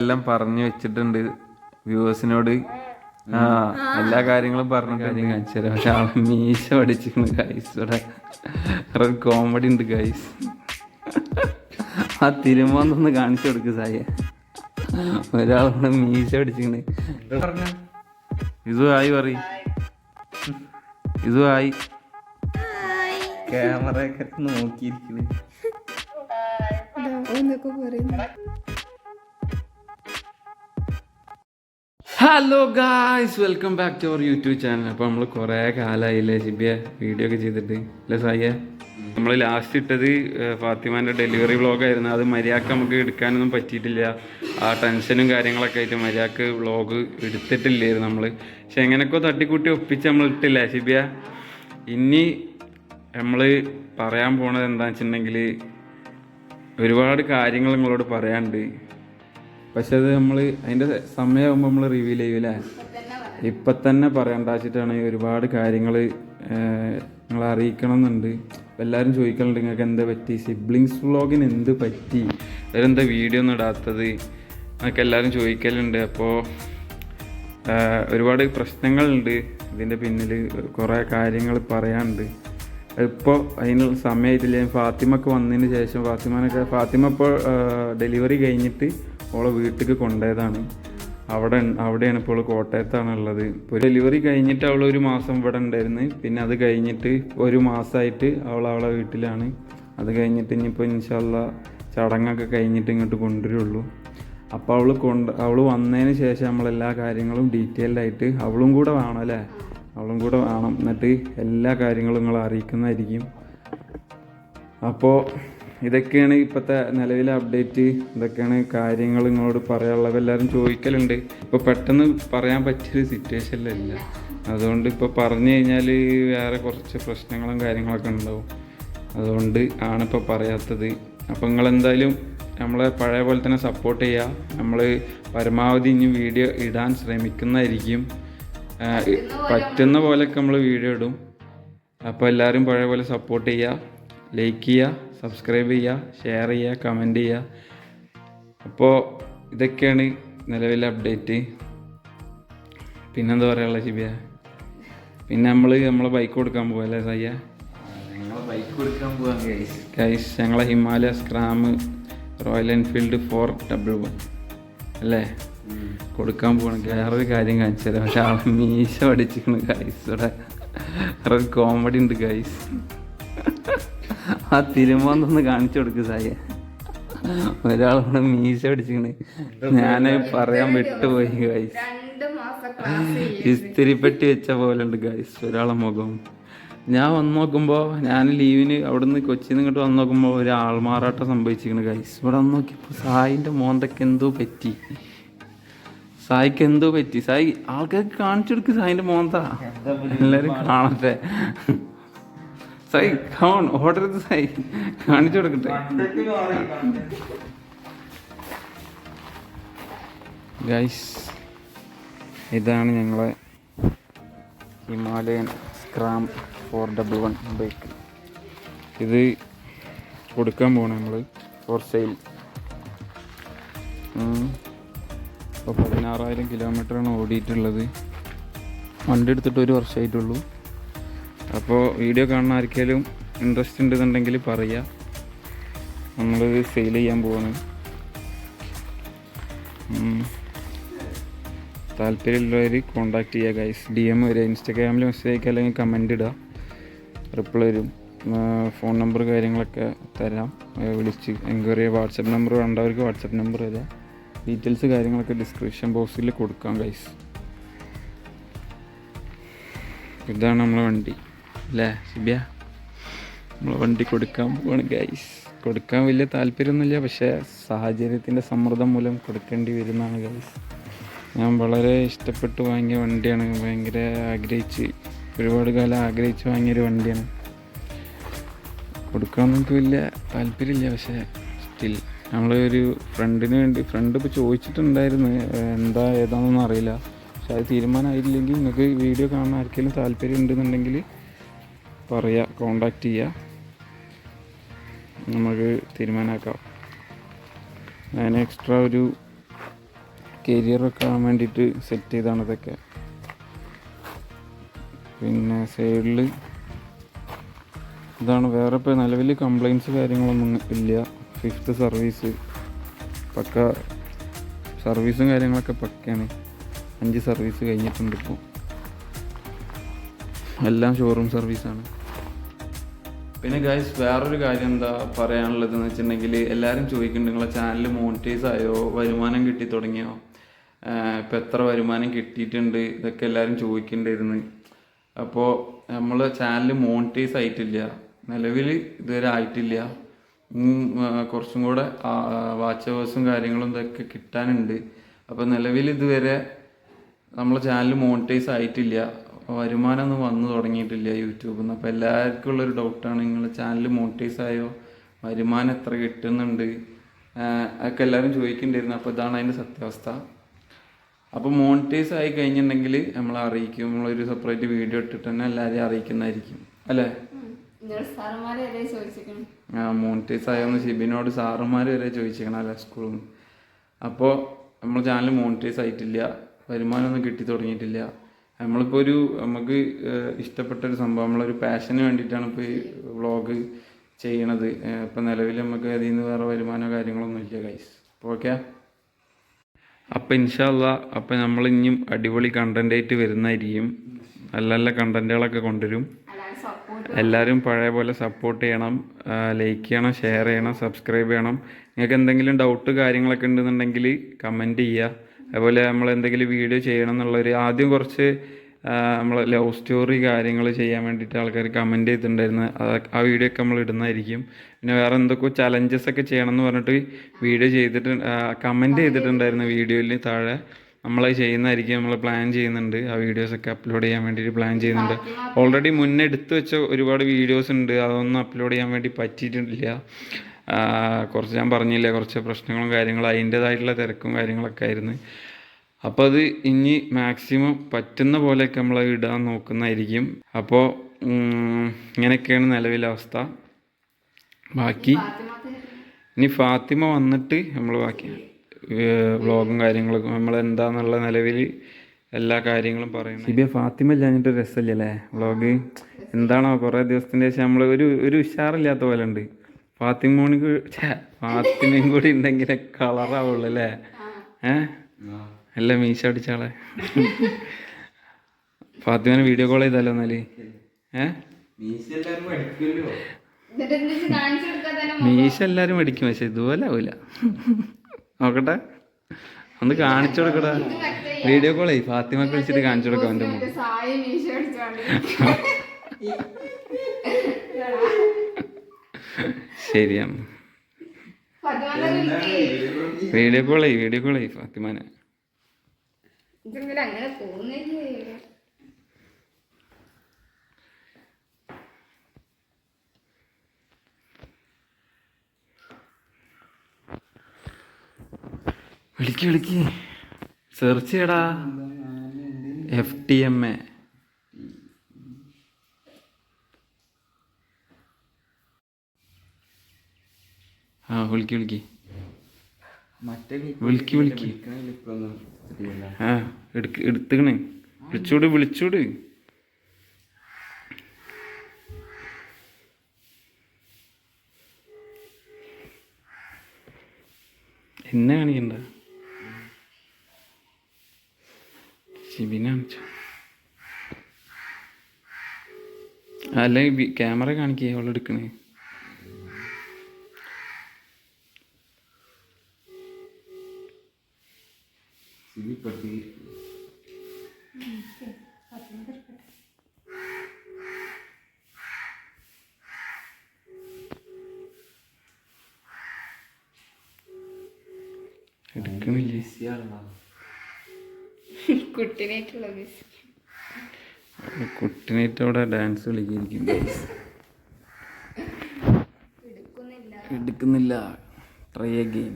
എല്ലാം പറഞ്ഞു വെച്ചിട്ടുണ്ട്. വ്യൂവേഴ്സിനോട്. ആ എല്ലാ കാര്യങ്ങളും പറഞ്ഞു കാണിച്ചു തരാം. പക്ഷെ മീശ പഠിച്ചിരുന്നു ഗൈസ് ഇവിടെ ഒരു കോമഡി ഉണ്ട് ഗൈസ് ആ തിരുമോന്നൊന്ന് കാണിച്ചു കൊടുക്ക് സായ. ഒരാളോട് മീശ പഠിച്ചിരുന്നു ഇതു ആയി പറ ഇതു ആയി. ക്യാമറ ഒക്കെ നോക്കിയിരിക്കണ് എന്നൊക്കെ പറയുന്നു. Hello guys welcome back to our YouTube channel അപ്പോൾ നമ്മൾ കുറേ കാലമായില്ലേ ഷിബിയ വീഡിയോ ഒക്കെ ചെയ്തിട്ട്. അല്ലേ സായ നമ്മൾ ലാസ്റ്റ് ഇട്ടത് ഫാത്തിമാന്റെ ഡെലിവറി വ്ളോഗായിരുന്നു അത് മര്യാദയ്ക്ക് നമുക്ക് എടുക്കാനൊന്നും പറ്റിയിട്ടില്ല. ആ ടെൻഷനും കാര്യങ്ങളൊക്കെ ആയിട്ട് മര്യാദയ്ക്ക് വ്ളോഗ് എടുത്തിട്ടില്ലായിരുന്നു നമ്മൾ പക്ഷെ എങ്ങനെയൊക്കെ തട്ടിക്കൂട്ടി ഒപ്പിച്ച് നമ്മൾ ഇട്ടില്ല ഷിബിയ ഇനി നമ്മൾ പറയാൻ പോണത് എന്താണെന്ന് വെച്ചിട്ടുണ്ടെങ്കിൽ ഒരുപാട് കാര്യങ്ങൾ നിങ്ങളോട് പറയാനുണ്ട്. പക്ഷെ അത് നമ്മൾ അതിന്റെ സമയമാകുമ്പോൾ നമ്മൾ റിവീൽ ചെയ്യൂലേ? ഇപ്പം തന്നെ പറയണ്ട വെച്ചിട്ടാണ് ഒരുപാട് കാര്യങ്ങൾ നിങ്ങൾ അറിയിക്കണം എന്നുണ്ട് എല്ലാവരും ചോദിക്കലുണ്ട് നിങ്ങൾക്ക് എന്താ പറ്റി? സിബ്ലിങ്സ് വ്ളോഗിന് എന്ത് പറ്റി? അവരെന്താ വീഡിയോ ഒന്നും ഇടാത്തത്? എന്നൊക്കെ എല്ലാവരും ചോദിക്കലുണ്ട്. അപ്പോൾ ഒരുപാട് പ്രശ്നങ്ങളുണ്ട്. ഇതിന്റെ പിന്നിൽ കുറേ കാര്യങ്ങൾ പറയാനുണ്ട്. ഇപ്പോൾ അതിനുള്ള സമയമായിട്ടില്ല ഫാത്തിമക്ക് വന്നതിന് ശേഷം ഫാത്തിമനൊക്കെ ഫാത്തിമ ഇപ്പോൾ ഡെലിവറി കഴിഞ്ഞിട്ട് ഓളെ വീട്ടിലേക്ക് കൊണ്ടുപോയതാണ് അവിടെ അവിടെയാണ് ഇപ്പോൾ കോട്ടയത്താണ് ഉള്ളത് ഇപ്പോൾ ഡെലിവറി കഴിഞ്ഞിട്ട് അവൾ ഒരു മാസം ഇവിടെ ഉണ്ടായിരുന്നു. പിന്നെ അത് കഴിഞ്ഞിട്ട് ഒരു മാസമായിട്ട് അവൾ അവളെ വീട്ടിലാണ്. അത് കഴിഞ്ഞിട്ട് ഇനിയിപ്പോൾ ഇൻഷാല്ല ചടങ്ങൊക്കെ കഴിഞ്ഞിട്ട് ഇങ്ങോട്ട് കൊണ്ടുവരുള്ളൂ. അപ്പോൾ അവൾ കൊണ്ട് അവൾ വന്നതിന് ശേഷം നമ്മളെല്ലാ കാര്യങ്ങളും ഡീറ്റെയിൽഡ് ആയിട്ട് അവളും കൂടെ വേണം അല്ലേ? അവളും കൂടെ വേണം എന്നിട്ട് എല്ലാ കാര്യങ്ങളും നിങ്ങൾ അറിയിക്കുന്നതായിരിക്കും. അപ്പോൾ ഇതൊക്കെയാണ് ഇപ്പോഴത്തെ നിലവിലെ അപ്ഡേറ്റ് ഇതൊക്കെയാണ് കാര്യങ്ങൾ നിങ്ങളോട് പറയാനുള്ളത്. എല്ലാവരും ചോദിക്കലുണ്ട്. ഇപ്പോൾ പെട്ടെന്ന് പറയാൻ പറ്റിയൊരു സിറ്റുവേഷനിലല്ല അതുകൊണ്ട് ഇപ്പോൾ പറഞ്ഞു കഴിഞ്ഞാൽ വേറെ കുറച്ച് പ്രശ്നങ്ങളും കാര്യങ്ങളൊക്കെ ഉണ്ടാവും. അതുകൊണ്ട് ആണ് ആണിപ്പോൾ പറയാത്തത്. അപ്പോൾ നിങ്ങളെന്തായാലും നമ്മളെ പഴയ പോലെ തന്നെ സപ്പോർട്ട് ചെയ്യുക. നമ്മൾ പരമാവധി ഇനി വീഡിയോ ഇടാൻ ശ്രമിക്കുന്നതായിരിക്കും. പറ്റുന്ന പോലെയൊക്കെ നമ്മൾ വീഡിയോ ഇടും. അപ്പോൾ എല്ലാവരും പഴയ പോലെ സപ്പോർട്ട് ചെയ്യുക. ലൈക്ക് ചെയ്യുക. സബ്സ്ക്രൈബ് ചെയ്യുക ഷെയർ ചെയ്യുക കമന്റ് ചെയ്യുക. അപ്പോൾ ഇതൊക്കെയാണ് നിലവിലെ അപ്ഡേറ്റ് പിന്നെന്താ പറയാനുള്ള ശിബിയ? പിന്നെ നമ്മൾ നമ്മളെ ബൈക്ക് കൊടുക്കാൻ പോകല്ലേ സയ്യ? ബൈക്ക് കൊടുക്കാൻ പോവാ ഗൈസ് ഞങ്ങളെ Himalaya Scram Royal Enfield four double one അല്ലേ? കൊടുക്കാൻ പോകണം വേറൊരു കാര്യം കാണിച്ചു തരാം. പക്ഷെ ആളെ മീശ പഠിച്ചിരിക്കണ് ഗൈസ് ഇവിടെ വേറൊരു കോമഡി ഉണ്ട് ഗൈസ് ആ തിരുമോന്നൊന്ന് കാണിച്ചു കൊടുക്ക് സായ. ഒരാളോട് മീശ പിടിച്ചിങ്ങനെ ഞാൻ പറയാൻ വിട്ടുപോയി ക്ലാസ് ഇസ്തിരിപ്പെട്ടി വെച്ച പോലെ ഉണ്ട് ഗൈസ് ഒരാളെ മുഖം. ഞാൻ വന്ന് നോക്കുമ്പോൾ ഞാൻ ലീവിന് അവിടുന്ന് കൊച്ചിയിൽ നിന്ന് ഇങ്ങോട്ട് വന്ന് നോക്കുമ്പോൾ ഒരു ആൾമാറാട്ടം സംഭവിച്ചിരിക്കണ് ഗൈസ് ഇവിടെ വന്ന് നോക്കിയപ്പോൾ സായിന്റെ മോന്തയ്ക്ക് എന്തോ പറ്റി. സായിക്ക് എന്തോ പറ്റി. സായി ആൾക്കാർക്ക് കാണിച്ചു കൊടുക്കും സായിന്റെ മോന്ത. എല്ലാവരും കാണട്ടെ. സായി കാണ ഓടരുത് സൈ കാണിച്ചു കൊടുക്കട്ടെ. ഗൈസ് ഇതാണ് ഞങ്ങളെ Himalayan Scram four double one bike ഇത് കൊടുക്കാൻ പോകണം നമ്മൾ ഫോർ സെയിൽ ഇപ്പോൾ പതിനാറായിരം കിലോമീറ്ററാണ് ഓടിയിട്ടുള്ളത്. വണ്ടി എടുത്തിട്ട് ഒരു വർഷമായിട്ടുള്ളൂ. അപ്പോൾ വീഡിയോ കാണുന്ന ആർക്കെങ്കിലും ഇൻട്രസ്റ്റ് ഉണ്ടെന്നുണ്ടെങ്കിൽ പറയുക നമ്മൾ സെയിൽ ചെയ്യാൻ പോവാണ്. താല്പര്യമുള്ളവർ കോണ്ടാക്ട് ചെയ്യുക ഗൈസ് ഡി എം വരിക ഇൻസ്റ്റാഗ്രാമിൽ മെസ്സേജ് അയക്കുക അല്ലെങ്കിൽ കമന്റ് ഇടുക. റിപ്ലൈ വരും. ഫോൺ നമ്പർ കാര്യങ്ങളൊക്കെ തരാം. വിളിച്ച് എൻക്വയറി വാട്സപ്പ് നമ്പർ വേണ്ടവർക്ക് വാട്സപ്പ് നമ്പർ തരാം. ഡീറ്റെയിൽസ് കാര്യങ്ങളൊക്കെ ഡിസ്ക്രിപ്ഷൻ ബോക്സിൽ കൊടുക്കാം ഗൈസ് ഇതാണ് നമ്മളെ വണ്ടി. അല്ലേ ശിബിയ നമ്മൾ വണ്ടി കൊടുക്കാൻ പോവാണ് ഗൈസ് കൊടുക്കാൻ വലിയ താല്പര്യമൊന്നുമില്ല പക്ഷേ സാഹചര്യത്തിന്റെ സമ്മർദ്ദം മൂലം കൊടുക്കേണ്ടി വരുന്നതാണ് ഗൈസ് ഞാൻ വളരെ ഇഷ്ടപ്പെട്ട് വാങ്ങിയ വണ്ടിയാണ്. ഭയങ്കര ആഗ്രഹിച്ച് ഒരുപാട് കാലം ആഗ്രഹിച്ച് വാങ്ങിയൊരു വണ്ടിയാണ്. കൊടുക്കാൻ നമുക്ക് വലിയ താല്പര്യമില്ല പക്ഷേ സ്റ്റിൽ നമ്മൾ ഒരു ഫ്രണ്ടിന് വേണ്ടി ഫ്രണ്ട് ഇപ്പോൾ ചോദിച്ചിട്ടുണ്ടായിരുന്നു എന്താ ഏതാണെന്നൊന്നും അറിയില്ല. പക്ഷെ അത് തീരുമാനമായില്ലെങ്കിൽ നിങ്ങൾക്ക് വീഡിയോ കാണാൻ ആർക്കെങ്കിലും താല്പര്യം ഉണ്ടെന്നുണ്ടെങ്കിൽ പറയുക കോണ്ടാക്ട് ചെയ്യുക നമുക്ക് തീരുമാനമാക്കാം ഞാൻ എക്സ്ട്രാ ഒരു കരിയർ വെക്കാൻ വേണ്ടിയിട്ട് സെറ്റ് ചെയ്താണ് ഇതൊക്കെ. പിന്നെ സൈഡിൽ ഇതാണ്. വേറെ ഇപ്പോൾ നിലവിൽ കംപ്ലയിൻസ് കാര്യങ്ങളൊന്നും ഇല്ല. ഫിഫ്ത്ത് സർവീസ് പക്ക സർവീസും കാര്യങ്ങളൊക്കെ പക്കയാണ്. അഞ്ച് സർവീസ് കഴിഞ്ഞിട്ടുണ്ട് ഇപ്പോൾ എല്ലാം ഷോറൂം സർവീസാണ് പിന്നെ ഗൈസ് വേറൊരു കാര്യം എന്താ പറയാനുള്ളത് എന്ന് വെച്ചിട്ടുണ്ടെങ്കിൽ എല്ലാവരും ചോദിക്കുന്നുണ്ട് നിങ്ങളെ ചാനൽ മോണിറ്റൈസ് ആയോ? വരുമാനം കിട്ടി തുടങ്ങിയോ? ഇപ്പം എത്ര വരുമാനം കിട്ടിയിട്ടുണ്ട്? ഇതൊക്കെ എല്ലാവരും ചോദിക്കേണ്ടിയിരുന്നു അപ്പോൾ നമ്മൾ ചാനൽ മോണിറ്റൈസ് ആയിട്ടില്ല. നിലവിൽ ഇതുവരെ ആയിട്ടില്ല. കുറച്ചും കൂടെ വാച്ച് അവേഴ്സും കാര്യങ്ങളും ഇതൊക്കെ കിട്ടാനുണ്ട്. അപ്പോൾ നിലവിൽ ഇതുവരെ നമ്മളെ ചാനൽ മോണിറ്റൈസ് ആയിട്ടില്ല. വരുമാനമൊന്നും വന്നു തുടങ്ങിയിട്ടില്ല യൂട്യൂബിൽ നിന്ന് അപ്പോൾ എല്ലാവർക്കും ഉള്ളൊരു ഡൗട്ടാണ് നിങ്ങൾ ചാനൽ മോണിറ്റൈസ് ആയോ? വരുമാനം എത്ര കിട്ടുന്നുണ്ട്? അതൊക്കെ എല്ലാവരും ചോദിക്കേണ്ടിയിരുന്നു. അപ്പോൾ ഇതാണ് അതിന്റെ സത്യാവസ്ഥ. അപ്പോൾ മോണിറ്റൈസ് ആയി കഴിഞ്ഞിട്ടുണ്ടെങ്കിൽ നമ്മൾ അറിയിക്കും. നമ്മളൊരു സെപ്പറേറ്റ് വീഡിയോ ഇട്ടിട്ട് തന്നെ എല്ലാവരെയും അറിയിക്കുന്നതായിരിക്കും. അല്ലേ? ആ മോണിറ്റൈസ് ആയോന്ന് ഷിബിനോട് സാറുമാർ വരെ ചോദിച്ചേക്കണം അല്ലേ സ്കൂളിൽ നിന്ന് അപ്പോൾ നമ്മൾ ചാനൽ മോണിറ്റൈസ് ആയിട്ടില്ല. വരുമാനമൊന്നും കിട്ടി തുടങ്ങിയിട്ടില്ല. നമ്മളിപ്പോൾ ഒരു നമുക്ക് ഇഷ്ടപ്പെട്ട ഒരു സംഭവം നമ്മളൊരു പാഷന് വേണ്ടിയിട്ടാണ് ഇപ്പോൾ ഈ വ്ളോഗ് ചെയ്യണത്. ഇപ്പം നിലവിൽ നമുക്ക് അതിൽ നിന്ന് വേറെ വരുമാനമോ കാര്യങ്ങളൊന്നും ഇല്ല ഗൈസ് അപ്പോൾ ഓക്കെ അപ്പം ഇൻഷാല്ല അപ്പം നമ്മൾ ഇനിയും അടിപൊളി കണ്ടന്റ് ആയിട്ട് വരുന്നതായിരിക്കും. നല്ല നല്ല കണ്ടന്റുകളൊക്കെ കൊണ്ടുവരും. എല്ലാവരും പഴയ പോലെ സപ്പോർട്ട് ചെയ്യണം. ലൈക്ക് ചെയ്യണം ഷെയർ ചെയ്യണം സബ്സ്ക്രൈബ് ചെയ്യണം. നിങ്ങൾക്ക് എന്തെങ്കിലും ഡൗട്ട് കാര്യങ്ങളൊക്കെ ഉണ്ടെന്നുണ്ടെങ്കിൽ കമന്റ് ചെയ്യുക. അതുപോലെ നമ്മൾ എന്തെങ്കിലും വീഡിയോ ചെയ്യണം എന്നുള്ളൊരു ആദ്യം കുറച്ച് നമ്മൾ ലവ് സ്റ്റോറി കാര്യങ്ങൾ ചെയ്യാൻ വേണ്ടിയിട്ട് ആൾക്കാർ കമന്റ് ചെയ്തിട്ടുണ്ടായിരുന്നു. ആ വീഡിയോ ഒക്കെ നമ്മൾ ഇടുന്നതായിരിക്കും. പിന്നെ വേറെ എന്തൊക്കെയോ ചലഞ്ചസ് ഒക്കെ ചെയ്യണം എന്ന് പറഞ്ഞിട്ട് വീഡിയോ ചെയ്തിട്ട് കമന്റ് ചെയ്തിട്ടുണ്ടായിരുന്നു വീഡിയോയിൽ താഴെ. നമ്മളത് ചെയ്യുന്നതായിരിക്കും നമ്മൾ പ്ലാൻ ചെയ്യുന്നുണ്ട്. ആ വീഡിയോസൊക്കെ അപ്ലോഡ് ചെയ്യാൻ വേണ്ടിയിട്ട് പ്ലാൻ ചെയ്യുന്നുണ്ട്. ഓൾറെഡി മുന്നേ എടുത്തു വെച്ച ഒരുപാട് വീഡിയോസ് ഉണ്ട്. അതൊന്നും അപ്ലോഡ് ചെയ്യാൻ വേണ്ടി പറ്റിയിട്ടില്ല. കുറച്ച് ഞാൻ പറഞ്ഞില്ലേ കുറച്ച് പ്രശ്നങ്ങളും കാര്യങ്ങളും അതിന്റേതായിട്ടുള്ള തിരക്കും കാര്യങ്ങളൊക്കെ ആയിരുന്നു. അപ്പോൾ അത് ഇനി മാക്സിമം പറ്റുന്ന പോലെയൊക്കെ നമ്മൾ ഇടാൻ നോക്കുന്നതായിരിക്കും. അപ്പോൾ ഇങ്ങനെയൊക്കെയാണ് നിലവിലെ അവസ്ഥ. ബാക്കി ഇനി ഫാത്തിമ വന്നിട്ട് നമ്മൾ ബാക്കി വ്ളോഗും കാര്യങ്ങളൊക്കെ നമ്മൾ എന്താന്നുള്ള നിലവിൽ എല്ലാ കാര്യങ്ങളും പറയുന്നത്. സിബിയ ഫാത്തിമ ഇല്ലാഞ്ഞിട്ട് രസമില്ലല്ലേ വ്ളോഗ് എന്താണോ കുറേ ദിവസത്തിന്റെ ശേഷം നമ്മൾ ഒരു ഒരു ഉഷാറില്ലാത്ത പോലെ ഉണ്ട്. ഫാത്തിമോണിക്ക് ഫാത്തിമയും കൂടി ഉണ്ടെങ്കിൽ കളറാവുള്ളൂ അല്ലേ? ഏ? അല്ല മീശ അടിച്ചാളെ ഫാത്തിമനെ വീഡിയോ കോൾ ചെയ്താലോ എന്നാൽ? ഏ? മീശ എല്ലാരും അടിക്കും പക്ഷെ ഇതുപോലെ ആവൂല. നോക്കട്ടെ. ഒന്ന് കാണിച്ചു കൊടുക്കടാ. വീഡിയോ കോൾ ചെയ് ഫാത്തിമ വിളിച്ചിട്ട് കാണിച്ചു കൊടുക്കാം എന്റെ മുഖം സായി മീശ അടിച്ചോണ്ട് ശരിയാണ് ഫാത്തിമത്തെ വീഡിയോ കോൾ ചെയ്യ് വീഡിയോ കോൾ ചെയ്യ് ഫാത്തിമാനെ. വിളിക്ക് വിളിക്ക്. സെർച്ച് ചെയ്യടാ. എഫ് ടി എം എ ആ വിളിക്ക് വിളിക്ക്. വിളിക്ക് വിളിക്ക്. ആ എടുക്ക് എടുത്തുക്കണ്. വിളിച്ചൂട് വിളിച്ചൂട്. എന്നെ കാണിക്കണ്ട. ശിബിനെ കാണിച്ചു അല്ല ക്യാമറ കാണിക്കേ അവൾ കുട്ടിനായിട്ടുള്ള ബിസ് കുട്ടിനായിട്ട് അവിടെ ഡാൻസ് എടുക്കുന്നില്ല. Try again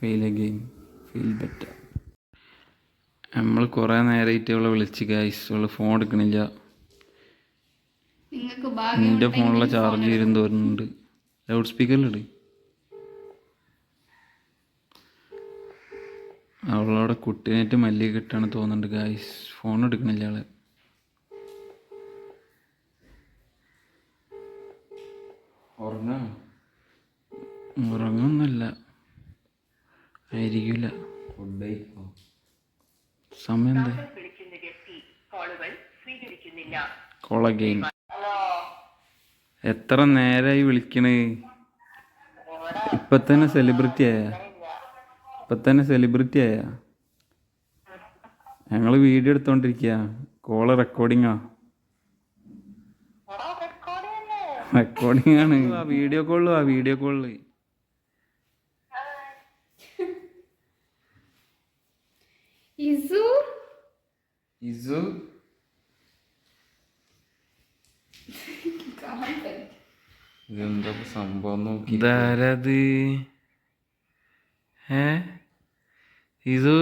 fail again feel better നമ്മൾ കുറേ നേരമായിട്ട് ഇവളെ വിളിച്ച് ഗൈസ് അവൾ ഫോൺ എടുക്കണില്ല. എന്റെ ഫോണിലെ ചാർജ് തോന്നുന്നുണ്ട് ലൗഡ് സ്പീക്കറിലിട് അവളവിടെ കുട്ടീനായിട്ട് മല്ലി കിട്ടാണ് തോന്നുന്നുണ്ട് ഗായ്സ് ഫോൺ എടുക്കണില്ല ആൾ. ഉറങ്ങാ? ഉറങ്ങൊന്നുമില്ല ആയിരിക്കില്ല സമയം എന്താ? വിളിക്കുന്ന വ്യക്തി കോളുകൾ സ്വീകരിക്കുന്നില്ല. കോൾ അഗെയിൻ എത്ര നേരായി വിളിക്കണേ? ഇപ്പൊ തന്നെ സെലിബ്രിറ്റി ആയ? ഇപ്പൊ തന്നെ സെലിബ്രിറ്റി ആയ? ഞങ്ങൾ വീഡിയോ എടുത്തോണ്ടിരിക്കുക കോൾ റെക്കോർഡിങ്ങാ റെക്കോർഡിംഗ് ആണ്. ആ വീഡിയോ കോളിലും ആ വീഡിയോ കോളിൽ ഇസു? ഇസു? ഇതെന്താ സംഭവം നോക്കി. ഇതാരത്? ഏ? ഇതു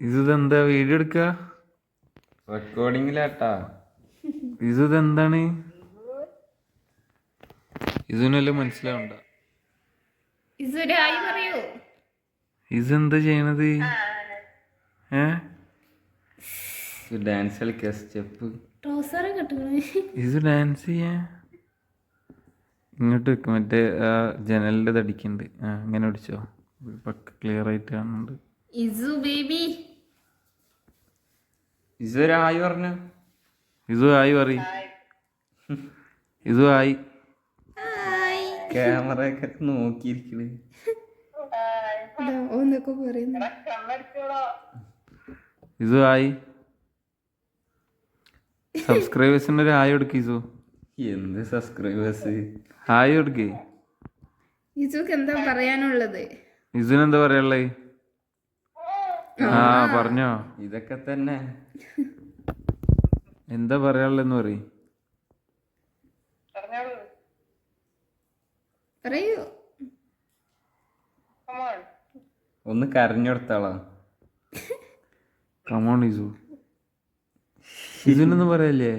ഇതെന്താ വീഡിയോ എടുക്ക? റെക്കോർഡിങ്ങിലാട്ടാ ഇതെന്താണ് ഇതിനെല്ലാം മനസ്സിലാവണ്ട. ഇതെന്താ ചെയ്യണത്? ഏ? ഡാൻസ് കളിക്കാ സ്റ്റെപ്പ് ഇത് ഡാൻസ് ചെയ്യാ ഇങ്ങോട്ട് വെക്കും മറ്റേ ആ ജനലിന്റെ തടിക്കുന്നുണ്ട് ആ അങ്ങനെ ഒടിച്ചോ പക്ക ക്ലിയർ ആയിട്ട് കാണുന്നുണ്ട്. ഇസു ബേബി. ഇസു ഒരു ആയി പറഞ്ഞു. ഇസു ആയി പറ ഇതു ആയി. ക്യാമറ ഒക്കെ നോക്കിയിരിക്കണ്. ഓന്നൊക്കെ പറയുന്നു. ഇതു ആയി. സബ്സ്ക്രൈബേഴ്സിന് ഒരു ഹായ് കൊടുക്ക് ഇസു എന്ത് സബ്സ്ക്രൈബേഴ്സ് ഹായ് കൊടുക്ക്. ഇസുക്ക് എന്താ പറയാനുള്ളത്? ഇസുന് എന്താ പറയാനുള്ളേ? ആ. പറഞ്ഞോ. ഇതൊക്കെ തന്നെ. എന്താ പറയാനുള്ളതെന്ന് പറയും. പറയൂ. ഒന്ന് കരഞ്ഞെടുത്താളാ കമോൺ ഇസു ഇസുനൊന്നും പറയല്ലേ?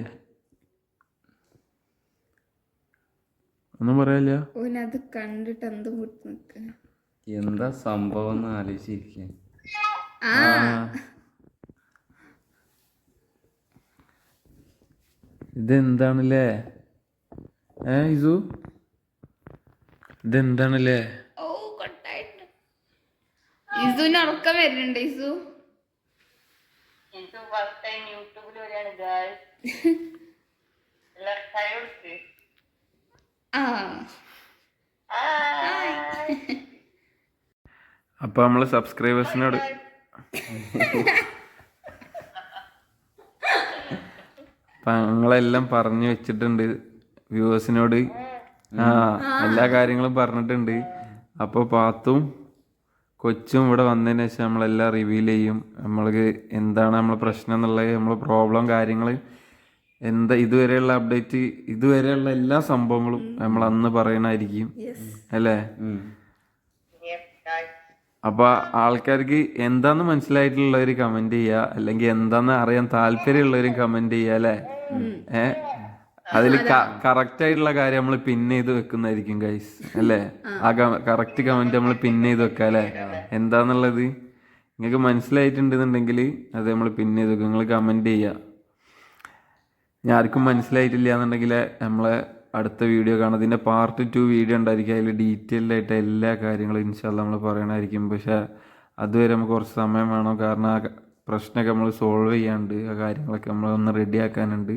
ഒന്നും പറയല്ല? ഓനത് കണ്ടിട്ട് എന്ത് മുട്ട് നിക്ക എന്താ സംഭവം എന്ന് ആലോചിച്ചിരിക്കാൻ ആ. ഇതെന്താണല്ലേ? ഏ ഇസു? ഇതെന്താണല്ലേ? ഇസുവിന് ഉറക്കം വരുന്നുണ്ട് ഇസു. ഇത് ഫസ്റ്റ് ടൈം യൂട്യൂബിൽ വരെയാണ് ഗായ്സ് എല്ലാവരും കൈ കൊടുക്ക് അപ്പൊ നമ്മൾ സബ്സ്ക്രൈബേഴ്സിനോട് അപ്പൊ ഞങ്ങളെല്ലാം പറഞ്ഞു വെച്ചിട്ടുണ്ട് വ്യൂവേഴ്സിനോട് ആ എല്ലാ കാര്യങ്ങളും പറഞ്ഞിട്ടുണ്ട്. അപ്പോൾ പാത്തും കൊച്ചും ഇവിടെ വന്നതിന് ശേഷം നമ്മളെല്ലാം റിവീൽ ചെയ്യും. നമ്മൾക്ക് എന്താണ് നമ്മളെ പ്രശ്നം എന്നുള്ളത് നമ്മളെ പ്രോബ്ലം കാര്യങ്ങൾ എന്താ ഇതുവരെയുള്ള അപ്ഡേറ്റ് ഇതുവരെയുള്ള എല്ലാ സംഭവങ്ങളും നമ്മൾ അന്ന് പറയണായിരിക്കും. അല്ലേ? അപ്പൊ ആൾക്കാർക്ക് എന്താന്ന് മനസ്സിലായിട്ടുള്ളവര് കമന്റ് ചെയ്യുക അല്ലെങ്കിൽ എന്താന്ന് അറിയാൻ താല്പര്യമുള്ളവരും കമന്റ് ചെയ്യാ അല്ലേ? ഏ? അതിൽ കറക്റ്റ് ആയിട്ടുള്ള കാര്യം നമ്മൾ പിൻ ചെയ്ത് വെക്കുന്നതായിരിക്കും ഗൈസ് അല്ലേ? ആ. കറക്റ്റ് കമന്റ് നമ്മൾ പിൻ ചെയ്ത് വെക്കാം അല്ലെ? എന്താന്നുള്ളത്? നിങ്ങൾക്ക് മനസ്സിലായിട്ടുണ്ടെന്നുണ്ടെങ്കിൽ അത് നമ്മൾ പിൻ ചെയ്ത് വെക്കും. നിങ്ങൾ കമന്റ് ചെയ്യുക ഞാൻ ആർക്കും മനസ്സിലായിട്ടില്ല എന്നുണ്ടെങ്കിൽ നമ്മളെ അടുത്ത വീഡിയോ കാണാം. അതിന്റെ പാർട്ട് ടു വീഡിയോ ഉണ്ടായിരിക്കും. അതിൽ ഡീറ്റെയിൽഡ് ആയിട്ട് എല്ലാ കാര്യങ്ങളും ഇൻഷാല്ല നമ്മൾ പറയണമായിരിക്കും പക്ഷേ അതുവരെ നമുക്ക് കുറച്ച് സമയം വേണം. കാരണം ആ പ്രശ്നമൊക്കെ നമ്മൾ സോൾവ് ചെയ്യാണ്ട് ആ കാര്യങ്ങളൊക്കെ നമ്മളൊന്ന് റെഡി ആക്കാനുണ്ട്.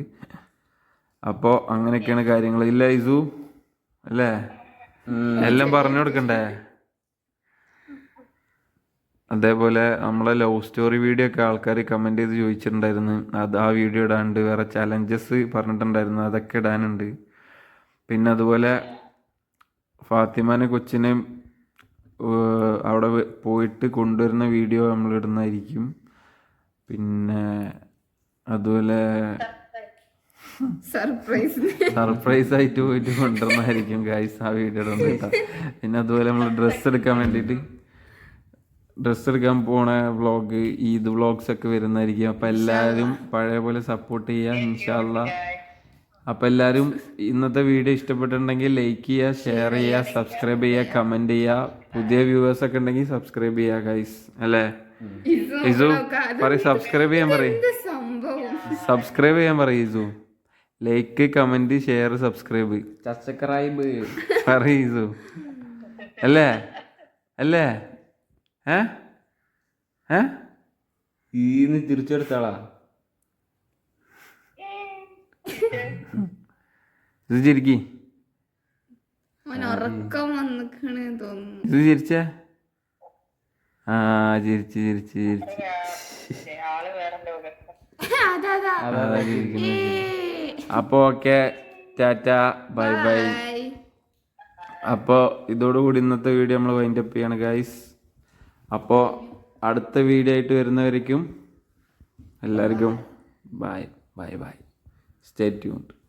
അപ്പോൾ അങ്ങനെയൊക്കെയാണ് കാര്യങ്ങൾ ഇല്ല ഇസു? അല്ലേ? എല്ലാം പറഞ്ഞു കൊടുക്കണ്ടേ? അതേപോലെ നമ്മളെ ലവ് സ്റ്റോറി വീഡിയോ ഒക്കെ ആൾക്കാർ കമന്റ് ചെയ്ത് ചോദിച്ചിട്ടുണ്ടായിരുന്നു. അത് ആ വീഡിയോ ഇടാനുണ്ട് വേറെ ചലഞ്ചസ് പറഞ്ഞിട്ടുണ്ടായിരുന്നു. അതൊക്കെ ഇടാനുണ്ട്. പിന്നെ അതുപോലെ ഫാത്തിമാനെ കൊച്ചിനെയും അവിടെ പോയിട്ട് കൊണ്ടുവരുന്ന വീഡിയോ നമ്മൾ ഇടുന്നതായിരിക്കും. പിന്നെ അതുപോലെ സർപ്രൈസ്. സർപ്രൈസ് ആയിട്ട് പോയിട്ട് കൊണ്ടുവന്നായിരിക്കും ഗായ്സ് ആ വീഡിയോ പിന്നെ അതുപോലെ നമ്മൾ ഡ്രസ്സ് എടുക്കാൻ വേണ്ടിയിട്ട് ഡ്രസ്സ് എടുക്കാൻ പോണ വ്ളോഗ് ഈദ് വ്ളോഗ്സ് ഒക്കെ വരുന്നതായിരിക്കും. അപ്പം എല്ലാവരും പഴയ പോലെ സപ്പോർട്ട് ചെയ്യുക ഇൻഷാല്ല അപ്പോൾ എല്ലാവരും ഇന്നത്തെ വീഡിയോ ഇഷ്ടപ്പെട്ടിട്ടുണ്ടെങ്കിൽ ലൈക്ക് ചെയ്യുക ഷെയർ ചെയ്യുക സബ്സ്ക്രൈബ് ചെയ്യുക കമന്റ് ചെയ്യുക. പുതിയ വ്യൂവേഴ്സ് ഒക്കെ ഉണ്ടെങ്കിൽ സബ്സ്ക്രൈബ് ചെയ്യുക ഗൈസ് അല്ലേ? ഇസു പറയും സബ്സ്ക്രൈബ് ചെയ്യാൻ പറയും. സബ്സ്ക്രൈബ് ചെയ്യാൻ പറയും ഇസു. Like comment share subscribe subscribe പറയും അല്ലേ? അല്ലേ? ഏ? ഏ? ഈന്ന് തിരിച്ചെടുത്താളാ. ഇത് ചിരിക്കി. ഉറക്കം വന്നിക്കണ് തോന്നുന്നു. ഇത് ചിരിച്ചേ? ആ ചിരിച്ച് ചിരിച്ച് ചിരിച്ച്. അതാ ഏയ്. അപ്പോൾ ഓക്കെ ടാറ്റ ബൈ ബൈ. അപ്പോ അപ്പോൾ ഇതോടുകൂടി ഇന്നത്തെ വീഡിയോ നമ്മൾ വൈൻഡ് അപ്പ് ചെയ്യാണ് ഗൈസ് അപ്പോൾ അടുത്ത വീഡിയോ ആയിട്ട് വരുന്നവരേക്കും എല്ലാവർക്കും bye bye bye stay tuned